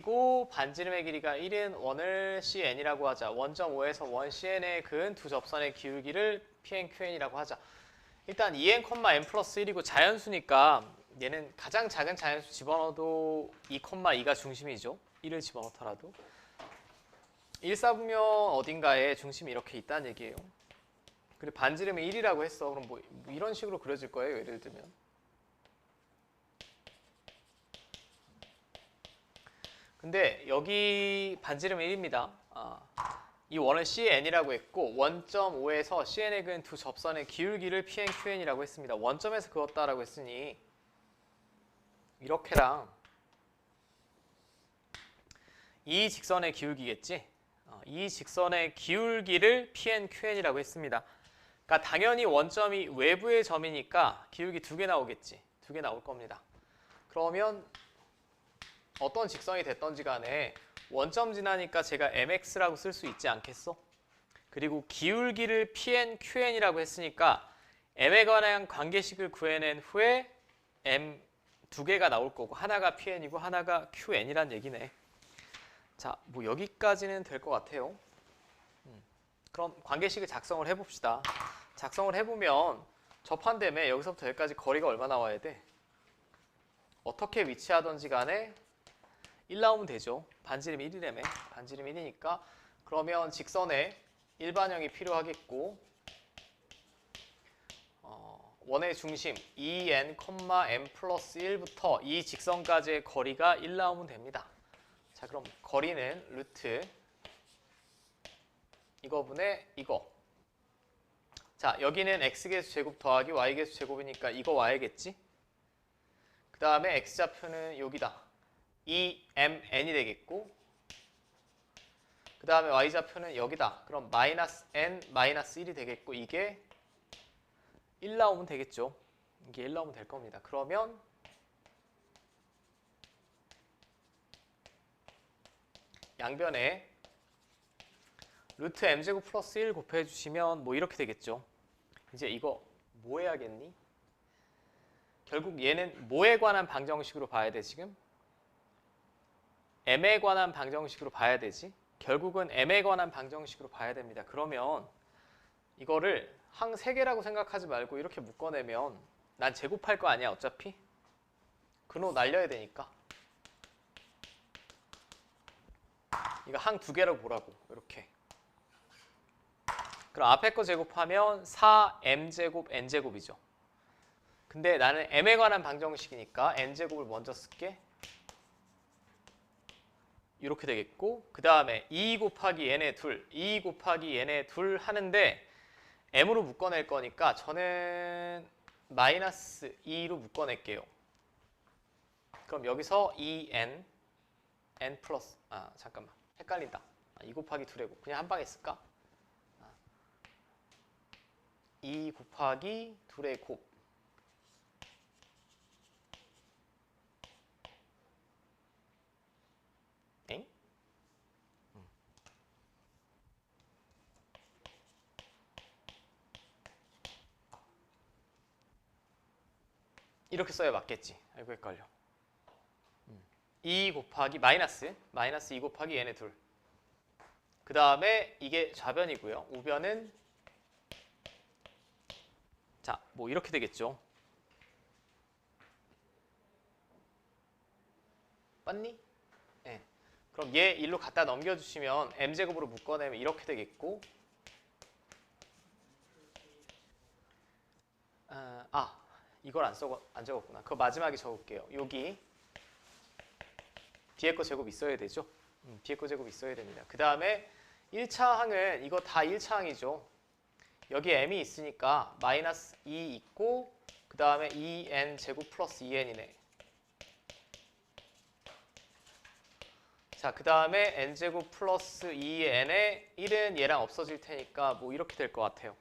그리고 반지름의 길이가 1인 원을 CN이라고 하자. 1.5에서 1 CN에 그은 두 접선의 기울기를 PN, QN이라고 하자. 일단 2n, n 플러스 1이고 자연수니까 얘는 가장 작은 자연수 집어넣어도 2, 2가 중심이죠. 1을 집어넣더라도. 1, 4분면 어딘가에 중심이 이렇게 있다는 얘기예요. 그리고 반지름이 1이라고 했어. 그럼 뭐, 뭐 이런 식으로 그려질 거예요. 예를 들면. 근데 여기 반지름은 1입니다. 아, 이 원은 CN이라고 했고 1.5에서 CN에 그은 두 접선의 기울기를 PN, QN이라고 했습니다. 원점에서 그었다라고 했으니 이렇게랑 이 직선의 기울기겠지? 어, 이 직선의 기울기를 PN, QN이라고 했습니다. 그러니까 당연히 원점이 외부의 점이니까 기울기 두 개 나오겠지. 두 개 나올 겁니다. 그러면 어떤 직선이 됐던지 간에 원점 지나니까 제가 mx라고 쓸 수 있지 않겠어? 그리고 기울기를 pn, qn이라고 했으니까 m에 관한 관계식을 구해낸 후에 m 두 개가 나올 거고 하나가 pn이고 하나가 qn이란 얘기네. 자, 뭐 여기까지는 될 것 같아요. 음, 그럼 관계식을 작성을 해봅시다. 작성을 해보면 접한다음에 여기서부터 여기까지 거리가 얼마 나와야 돼? 어떻게 위치하던지 간에 1 나오면 되죠. 반지름 1이라며. 반지름 1이니까 그러면 직선에 일반형이 필요하겠고 어, 원의 중심 2n, m 플러스 1부터 이 직선까지의 거리가 1 나오면 됩니다. 자 그럼 거리는 루트 이거분의 이거 자 여기는 x계수 제곱 더하기 y계수 제곱이니까 이거 와야겠지? 그 다음에 x좌표는 여기다 2mn이 되겠고 그 다음에 y좌표는 여기다. 그럼 마이너스 n 마이너스 1이 되겠고 이게 1 나오면 되겠죠. 이게 1 나오면 될 겁니다. 그러면 양변에 루트 m제곱 플러스 1 곱해 주시면 뭐 이렇게 되겠죠. 이제 이거 뭐 해야겠니? 결국 얘는 뭐에 관한 방정식으로 봐야 돼 지금? M에 관한 방정식으로 봐야 되지. 결국은 m에 관한 방정식으로 봐야 됩니다. 그러면 이거를 항 3개라고 생각하지 말고 이렇게 묶어내면 난 제곱할 거 아니야 어차피. 근호 날려야 되니까. 이거 항 두 개라고 보라고 이렇게. 그럼 앞에 거 제곱하면 4m제곱 n제곱이죠. 근데 나는 m에 관한 방정식이니까 n제곱을 먼저 쓸게. 이렇게 되겠고 그 다음에 2 곱하기 n의 둘, 2 곱하기 n의 둘 하는데 m으로 묶어낼 거니까 저는 마이너스 2로 묶어낼게요. 그럼 여기서 2n, n 플러스 아 잠깐만 헷갈린다. 아, 2 곱하기 2래고 그냥 한 방에 쓸까? 아, 2 곱하기 2의 곱 이렇게 써야 맞겠지. 아이고 헷갈려. 2 곱하기 마이너스 마이너스 2 곱하기 n의 둘. 그 다음에 이게 좌변이고요. 우변은 자, 뭐 이렇게 되겠죠. 맞니? 네. 그럼 얘 일로 갖다 넘겨주시면 m제곱으로 묶어내면 이렇게 되겠고 아, 아 이걸 안, 써, 안 적었구나. 그거 마지막에 적을게요. 여기 뒤에 거 제곱 있어야 되죠? 음, 뒤에 거 제곱 있어야 됩니다. 그 다음에 1차 항은 이거 다 1차 항이죠. 여기 m이 있으니까 마이너스 2 있고 그 다음에 2n 제곱 플러스 2n이네. 자, 그 다음에 n제곱 플러스 2n에 1은 얘랑 없어질 테니까 뭐 이렇게 될 것 같아요.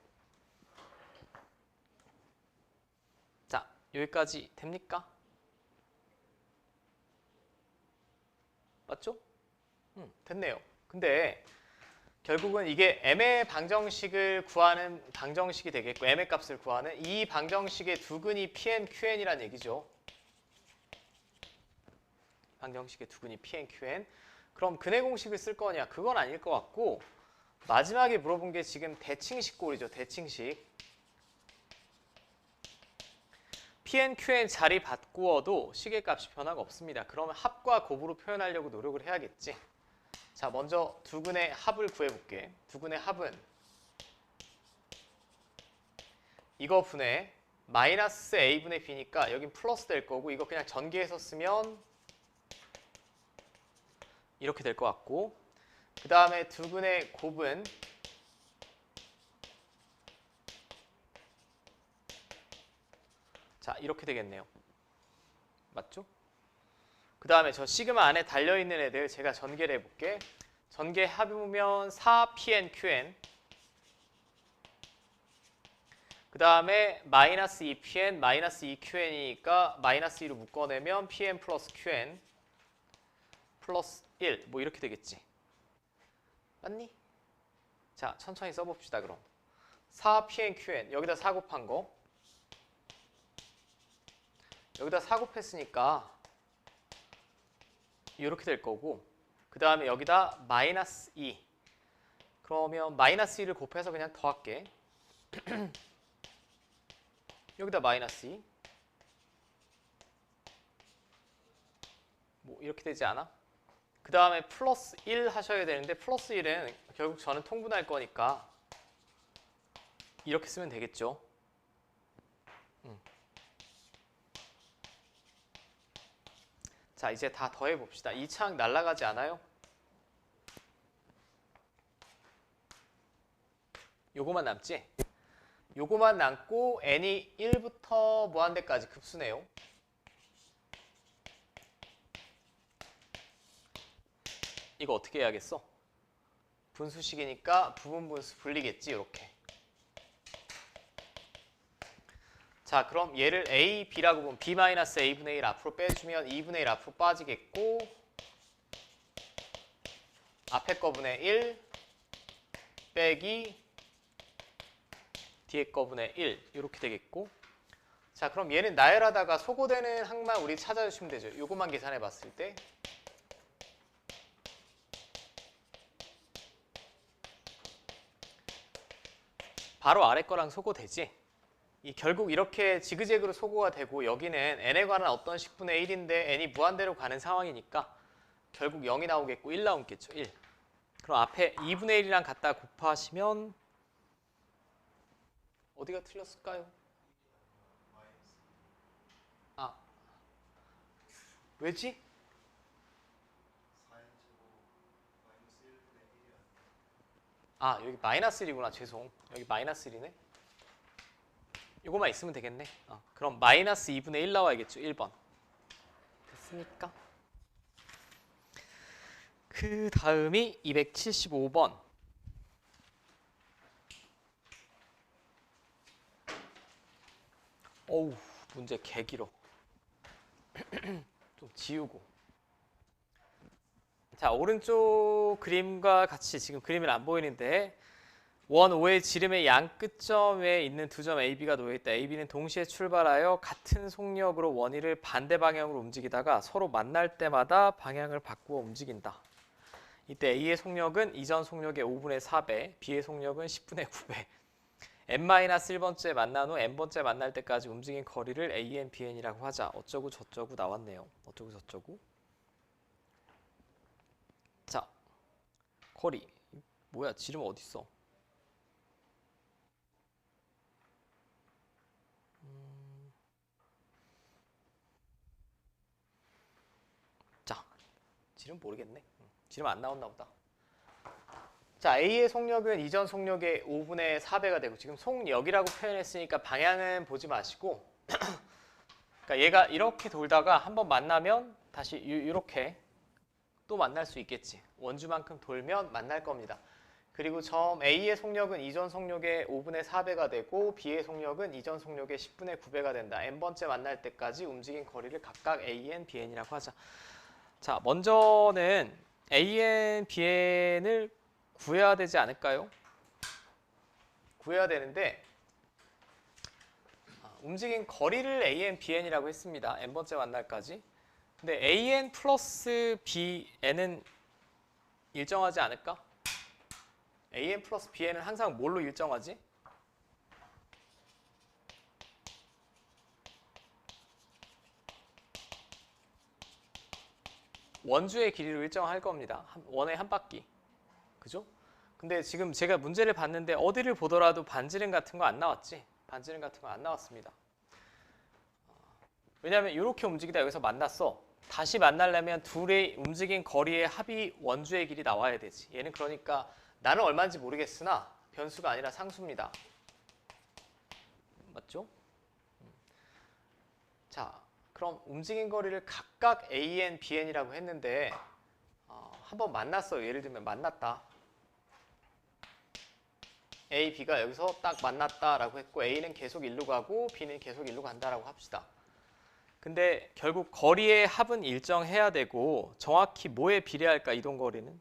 여기까지 됩니까? 맞죠? 음, 됐네요. 근데 결국은 이게 m의 방정식을 구하는 방정식이 되겠고 m의 값을 구하는 이 방정식의 두근이 pn, qn이란 얘기죠. 방정식의 두근이 Pn, Qn. 그럼 근해 공식을 쓸 거냐? 그건 아닐 것 같고 마지막에 물어본 게 지금 대칭식 꼴이죠. 대칭식. Pn, Qn 자리 바꾸어도 식의 값이 변화가 없습니다. 그러면 합과 곱으로 표현하려고 노력을 해야겠지. 자, 먼저 두근의 합을 구해볼게. 두근의 합은 이거 분의 마이너스 a분의 b니까 여긴 플러스 될 거고 이거 그냥 전개해서 쓰면 이렇게 될 것 같고 그 다음에 두근의 곱은 자 이렇게 되겠네요. 맞죠? 그 다음에 저 시그마 안에 달려있는 애들 제가 전개를 해볼게. 전개 합해보면 4pnqn 그 다음에 마이너스 2pn 마이너스 2qn이니까 마이너스 2로 묶어내면 pn 플러스 qn 플러스 1 뭐 이렇게 되겠지. 맞니? 자 천천히 써봅시다 그럼 4pnqn 여기다 4 곱한 거 여기다 4 곱했으니까 이렇게 될 거고 그 다음에 여기다 마이너스 2 그러면 마이너스 2를 곱해서 그냥 더할게 여기다 마이너스 2. 뭐 이렇게 되지 않아? 그 다음에 플러스 1 하셔야 되는데 플러스 1은 결국 저는 통분할 거니까 이렇게 쓰면 되겠죠. 음. 자 이제 다 더해 봅시다. 이 창 날아가지 않아요? 요거만 남지? 요거만 남고 n이 1부터 무한대까지 급수네요. 이거 어떻게 해야겠어? 분수식이니까 부분 분수 분리겠지 이렇게. 자 그럼 얘를 a, b라고 보면 b-a분의 1 앞으로 빼주면 2분의 1 앞으로 빠지겠고 앞에 거분의 1 빼기 뒤에 거분의 1 이렇게 되겠고 자 그럼 얘는 나열하다가 소거되는 항만 우리 찾아주시면 되죠. 요것만 계산해 봤을 때 바로 아래 거랑 소거되지. 이 결국 이렇게 지그재그로 소거가 되고 여기는 n에 관한 어떤 식분의 1인데 n이 무한대로 가는 상황이니까 결국 0이 나오겠고 1 나오겠죠. 1. 그럼 앞에 2분의 1이랑 갖다 곱하시면 어디가 틀렸을까요? 아 왜지? 아 여기 마이너스 1이구나 죄송 여기 마이너스 1이네 이거만 있으면 되겠네. 어, 그럼 마이너스 2분의 1 나와야겠죠. 1번. 됐습니까? 그 다음이 275번. 어우 문제 개 길어 좀 지우고. 자 오른쪽 그림과 같이 지금 그림은 안 보이는데 원 5의 지름의 양 끝점에 있는 두 점 AB가 놓여 있다. AB는 동시에 출발하여 같은 속력으로 원위를 반대 방향으로 움직이다가 서로 만날 때마다 방향을 바꾸어 움직인다. 이때 A의 속력은 이전 속력의 5분의 4배, B의 속력은 10분의 9배. n-1번째 만난 후 n번째 만날 때까지 움직인 거리를 AN, BN이라고 하자. 어쩌고 저쩌고 나왔네요. 어쩌고 저쩌고. 자, 거리. 뭐야, 지름 어딨어? 음. 자, 지름 모르겠네. 지름 안 나왔나 보다. 자, A의 속력은 이전 속력의 5분의 4배가 되고 지금 속력이라고 표현했으니까 방향은 보지 마시고 그러니까 얘가 이렇게 돌다가 한번 만나면 다시 이렇게 또 만날 수 있겠지. 원주만큼 돌면 만날 겁니다. 그리고 점 A의 속력은 이전 속력의 5분의 4배가 되고 B의 속력은 이전 속력의 10분의 9배가 된다. n번째 만날 때까지 움직인 거리를 각각 AN, BN이라고 하자. 자, 먼저는 AN, BN을 구해야 되지 않을까요? 구해야 되는데 아, 움직인 거리를 AN, BN이라고 했습니다. n번째 만날까지. 근데 an 플러스 bn은 일정하지 않을까? an 플러스 bn은 항상 뭘로 일정하지? 원주의 길이로 일정할 겁니다. 한- 원의 한 바퀴. 그죠? 근데 지금 제가 문제를 봤는데 어디를 보더라도 반지름 같은 거 안 나왔지? 반지름 같은 거 안 나왔습니다. 왜냐하면 이렇게 움직이다 여기서 만났어. 다시 만나려면 둘의 움직인 거리의 합이 원주의 길이 나와야 되지. 얘는 그러니까 나는 얼마인지 모르겠으나 변수가 아니라 상수입니다. 맞죠? 음. 자, 그럼 움직인 거리를 각각 AN, BN이라고 했는데 어, 한번 만났어요. 예를 들면 만났다. A, B가 여기서 딱 만났다라고 했고 A는 계속 일로 가고 B는 계속 일로 간다라고 합시다. 근데 결국 거리의 합은 일정해야 되고 정확히 뭐에 비례할까 이동 거리는?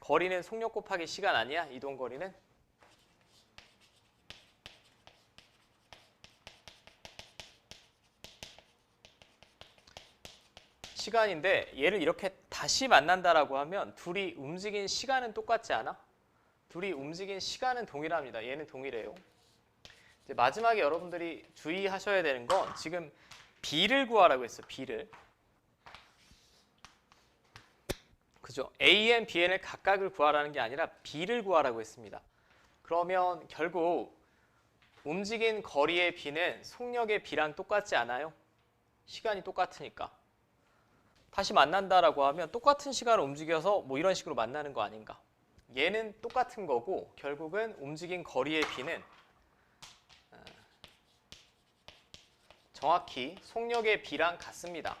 거리는 속력 곱하기 시간 아니야? 이동 거리는? 시간인데 얘를 이렇게 다시 만난다라고 하면 둘이 움직인 시간은 똑같지 않아? 둘이 움직인 시간은 동일합니다. 얘는 동일해요. 이제 마지막에 여러분들이 주의하셔야 되는 건 지금 b를 구하라고 했어. b를. 그죠? AN, BN을 각각을 구하라는 게 아니라 b를 구하라고 했습니다. 그러면 결국 움직인 거리의 b는 속력의 b랑 똑같지 않아요? 시간이 똑같으니까. 다시 만난다라고 하면 똑같은 시간을 움직여서 뭐 이런 식으로 만나는 거 아닌가? 얘는 똑같은 거고 결국은 움직인 거리의 b는 어, 정확히 속력의 b랑 같습니다.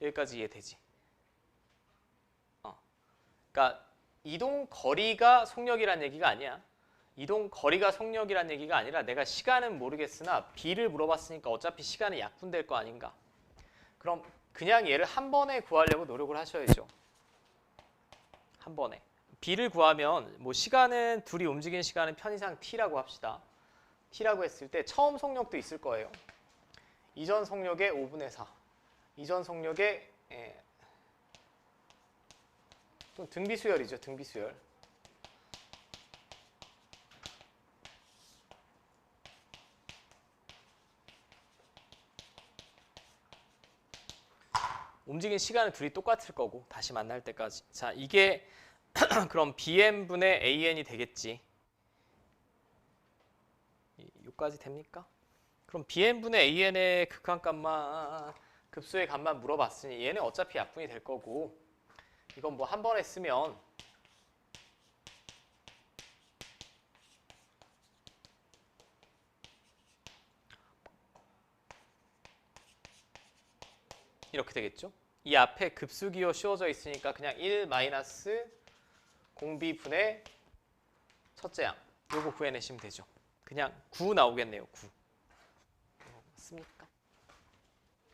여기까지 이해되지? 어. 그러니까 이동 거리가 속력이란 얘기가 아니야. 이동 거리가 속력이란 얘기가 아니라 내가 시간은 모르겠으나 b를 물어봤으니까 어차피 시간은 약분될 거 아닌가. 그럼 그냥 얘를 한 번에 구하려고 노력을 하셔야죠. 한 번에. b를 구하면 뭐 시간은 둘이 움직이는 시간은 편의상 t라고 합시다. t라고 했을 때 처음 속력도 있을 거예요. 이전 속력의 5분의 4. 이전 속력의 예, 또 등비수열이죠. 등비수열. 움직인 시간은 둘이 똑같을 거고 다시 만날 때까지. 자, 이게 그럼 bn분의 an이 되겠지. 이- 요까지 됩니까? 그럼 bn분의 an의 극한값만 급수의 값만 물어봤으니 얘는 어차피 약분이 될 거고 이건 뭐 한 번에 쓰면 이렇게 되겠죠? 이 앞에 급수기호 씌워져 있으니까 그냥 1 마이너스 공비분의 첫째 양 요거 구해내시면 되죠. 그냥 9 나오겠네요. 9. 맞습니까?